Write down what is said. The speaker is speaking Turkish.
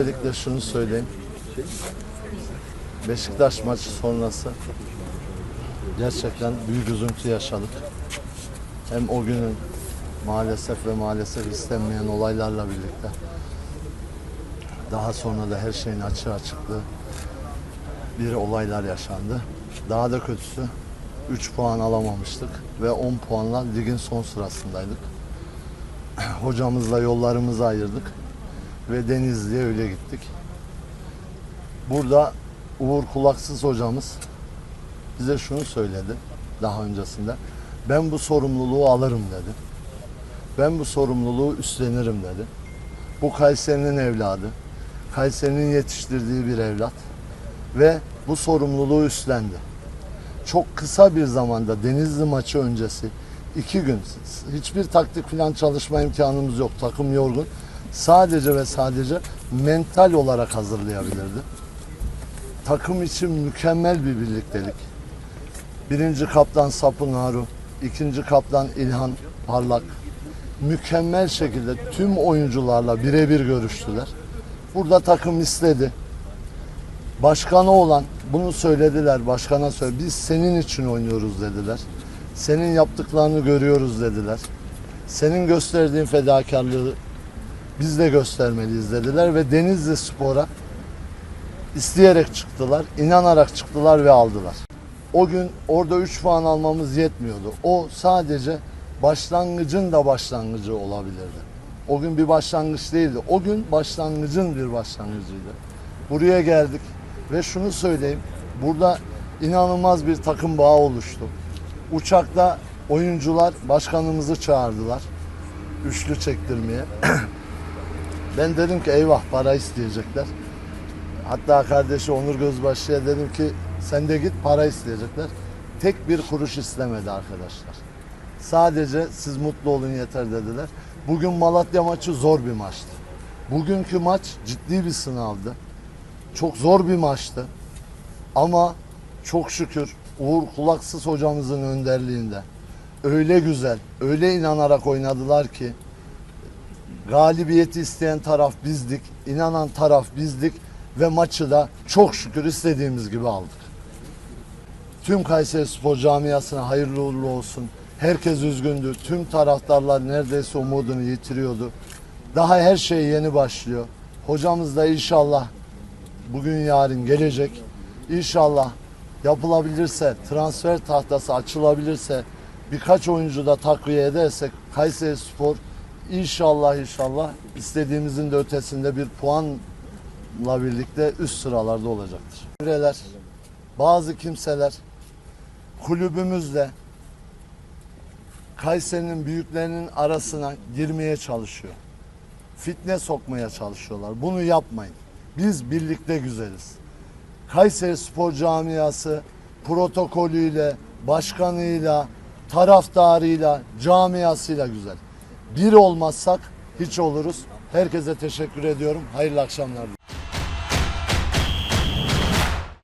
Öncelikle şunu söyleyeyim. Beşiktaş maçı sonrası gerçekten büyük üzüntü yaşadık. Hem o günün maalesef ve maalesef istenmeyen olaylarla birlikte daha sonra da her şeyin açığa çıktığı bir olaylar yaşandı. Daha da kötüsü 3 puan alamamıştık ve 10 puanla ligin son sırasındaydık. Hocamızla yollarımızı ayırdık ve Denizli'ye öyle gittik. Burada Uğur Kulaksız hocamız bize şunu söyledi daha öncesinde. Ben bu sorumluluğu alırım dedi. Ben bu sorumluluğu üstlenirim dedi. Bu Kayseri'nin evladı. Kayseri'nin yetiştirdiği bir evlat. Ve bu sorumluluğu üstlendi. Çok kısa bir zamanda Denizli maçı öncesi iki gün hiçbir taktik falan çalışma imkanımız yok. Takım yorgun. Sadece ve sadece mental olarak hazırlayabilirdi. Takım için mükemmel bir birliktelik. Birinci kaptan Sapın Haru, ikinci kaptan İlhan Parlak mükemmel şekilde tüm oyuncularla birebir görüştüler. Burada takım istedi. Başkanı olan bunu söylediler başkana söyle. Biz senin için oynuyoruz dediler. Senin yaptıklarını görüyoruz dediler. Senin gösterdiğin fedakarlığı biz de göstermeliyiz dediler ve Denizli Spor'a isteyerek çıktılar, inanarak çıktılar ve aldılar. O gün orada 3 puan almamız yetmiyordu. O sadece başlangıcın da başlangıcı olabilirdi. O gün bir başlangıç değildi. O gün başlangıcın bir başlangıcıydı. Buraya geldik ve şunu söyleyeyim. Burada inanılmaz bir takım bağı oluştu. Uçakta oyuncular başkanımızı çağırdılar. Üçlü çektirmeye. Ben dedim ki eyvah para isteyecekler. Hatta kardeşi Onur Gözbaşı'ya dedim ki sen de git para isteyecekler. Tek bir kuruş istemedi arkadaşlar. Sadece siz mutlu olun yeter dediler. Bugün Malatya maçı zor bir maçtı. Bugünkü maç ciddi bir sınavdı. Çok zor bir maçtı. Ama çok şükür Uğur Kulaksız hocamızın önderliğinde öyle güzel, öyle inanarak oynadılar ki galibiyeti isteyen taraf bizdik, inanan taraf bizdik ve maçı da çok şükür istediğimiz gibi aldık. Tüm Kayseri Spor camiasına hayırlı uğurlu olsun. Herkes üzgündü. Tüm taraftarlar neredeyse umudunu yitiriyordu. Daha her şey yeni başlıyor. Hocamız da inşallah bugün yarın gelecek. İnşallah yapılabilirse, transfer tahtası açılabilirse, birkaç oyuncu da takviye edersek Kayseri Spor inşallah inşallah istediğimizin de ötesinde bir puanla birlikte üst sıralarda olacaktır. Çevreler, bazı kimseler kulübümüzle Kayseri'nin büyüklerinin arasına girmeye çalışıyor. Fitne sokmaya çalışıyorlar. Bunu yapmayın. Biz birlikte güzeliz. Kayseri Spor Camiası protokolüyle, başkanıyla, taraftarıyla, camiasıyla güzel. Bir olmazsak hiç oluruz. Herkese teşekkür ediyorum. Hayırlı akşamlar.